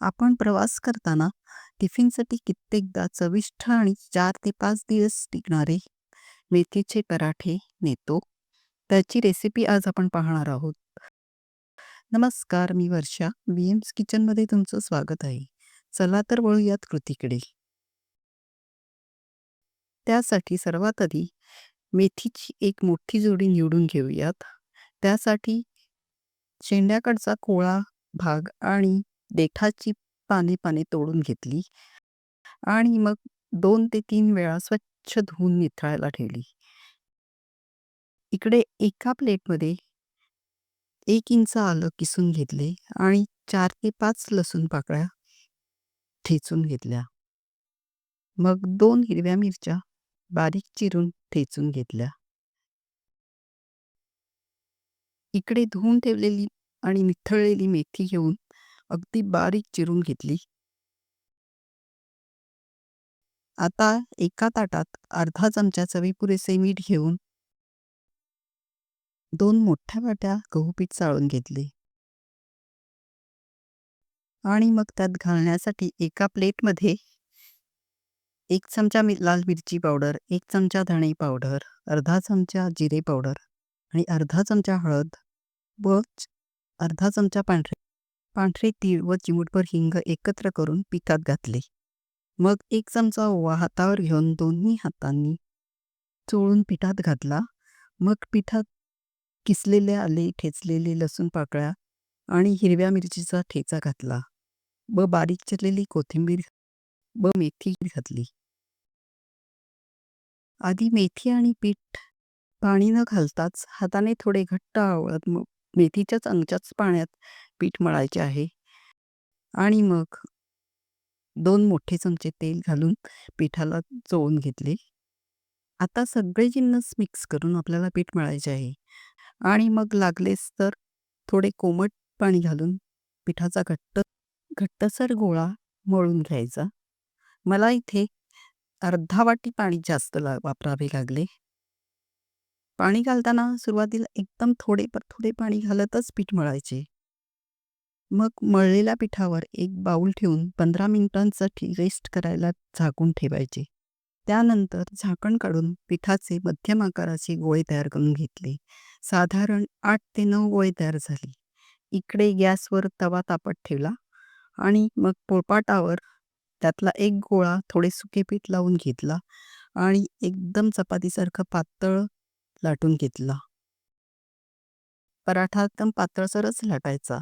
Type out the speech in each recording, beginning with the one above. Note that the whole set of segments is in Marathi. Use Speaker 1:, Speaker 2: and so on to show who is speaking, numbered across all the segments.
Speaker 1: आपण प्रवास करताना टिफिनसाठी कित्येकदा चविष्ट आणि चार ते पाच दिवस टिकणारे मेथीचे पराठे नेतो. त्याची रेसिपी आज आपण पाहणार आहोत. नमस्कार मी वर्षा. बी एम्स किचनमध्ये तुमचं स्वागत आहे. चला तर वळूयात कृतीकडे. त्यासाठी सर्वात आधी मेथीची एक मोठी जोडी निवडून घेऊयात. त्यासाठी शेंड्याकडचा कोळा भाग आणि देठाची पाने पाने तोडून घेतली आणि मग दोन ते तीन वेळा स्वच्छ धुवून निथळायला ठेवली. इकडे एका प्लेटमध्ये एक इंच आलं किसून घेतले आणि चार ते पाच लसूण पाकळ्या ठेचून घेतल्या. मग दोन हिरव्या मिरच्या बारीक चिरून ठेचून घेतल्या. इकडे धुवून ठेवलेली आणि निथळलेली मेथी घेऊन अगदी बारीक चिरून घेतली. आता एका ताटात अर्धा चमचा चवी पुरेसे मीठ घेऊन दोन मोठ्या वाट्या गहू पीठ चाळून घेतले. आणि मग त्यात घालण्यासाठी एका प्लेटमध्ये एक चमचा लाल मिरची पावडर एक चमचा धणे पावडर अर्धा चमचा जिरे पावडर आणि अर्धा चमचा हळद व अर्धा चमचा पांढरे पांढरे तीळ व चिमूटभर हिंग एकत्र करून पिठात घातले. मग एक चमचा ओवा हातावर घेऊन दोन्ही हातांनी चोळून पिठात घातला. मग पिठात किसलेले आले ठेचलेले लसूण पाकळ्या आणि हिरव्या मिरचीचा ठेचा घातला व बारीक चिरलेली कोथिंबीर व मेथी घातली. आधी मेथी आणि पीठ पाणी न घालताच हाताने थोडे घट्ट आवळत मग मेथीच्या चमच्याच पाण्यात पीठ मळायचे आहे. आणि मग दोन मोठे चमचे तेल घालून पिठाला चोळून घेतले. आता सगळे जिन्नस मिक्स करून आपल्याला पीठ मळायचे आहे. आणि मग लागलेच तर थोडे कोमट पाणी घालून पिठाचा घट्ट घट्टसर गोळा मळून घ्यायचा. मला इथे अर्धा वाटी पाणी जास्त ला वापरावे लागले. पाणी घालताना सुरुवातीला एकदम थोडे पर थोडे पाणी घालतच पीठ मळायचे. मग मळलेल्या पिठावर एक बाऊल ठेवून पंधरा मिनिटांसाठी रेस्ट करायला झाकून ठेवायचे. त्यानंतर झाकण काढून पिठाचे मध्यम आकाराचे गोळे तयार करून घेतले. साधारण आठ ते नऊ गोळे तयार झाले. इकडे गॅसवर तवा तापत ठेवला आणि मग पोळपाटावर त्यातला एक गोळा थोडे सुके पीठ लावून घेतला आणि एकदम चपातीसारखं पातळ लाटून घेतला. पराठा एकदम पातळसरच लाटायचा.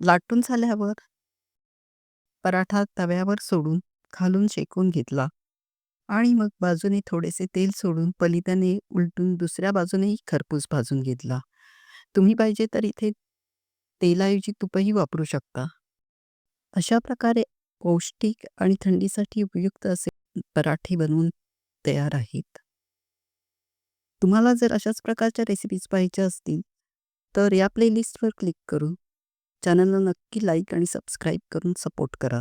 Speaker 1: लाटून झाल्यावर पराठा तव्यावर सोडून खालून शेकून घेतला. आणि मग बाजूने थोडेसे तेल सोडून पलिताने उलटून दुसऱ्या बाजूनेही खरपूस भाजून घेतला. तुम्ही पाहिजे तर इथे तेलाऐवजी तुपही वापरू शकता. अशा प्रकारे पौष्टिक आणि थंडीसाठी उपयुक्त असे पराठे बनवून तयार आहेत. तुम्हाला जर अशाच प्रकारच्या रेसिपीज पाहिजे असतील तर या प्लेलिस्टवर क्लिक करून चॅनलला नक्की लाईक आणि सबस्क्राईब करून सपोर्ट करा.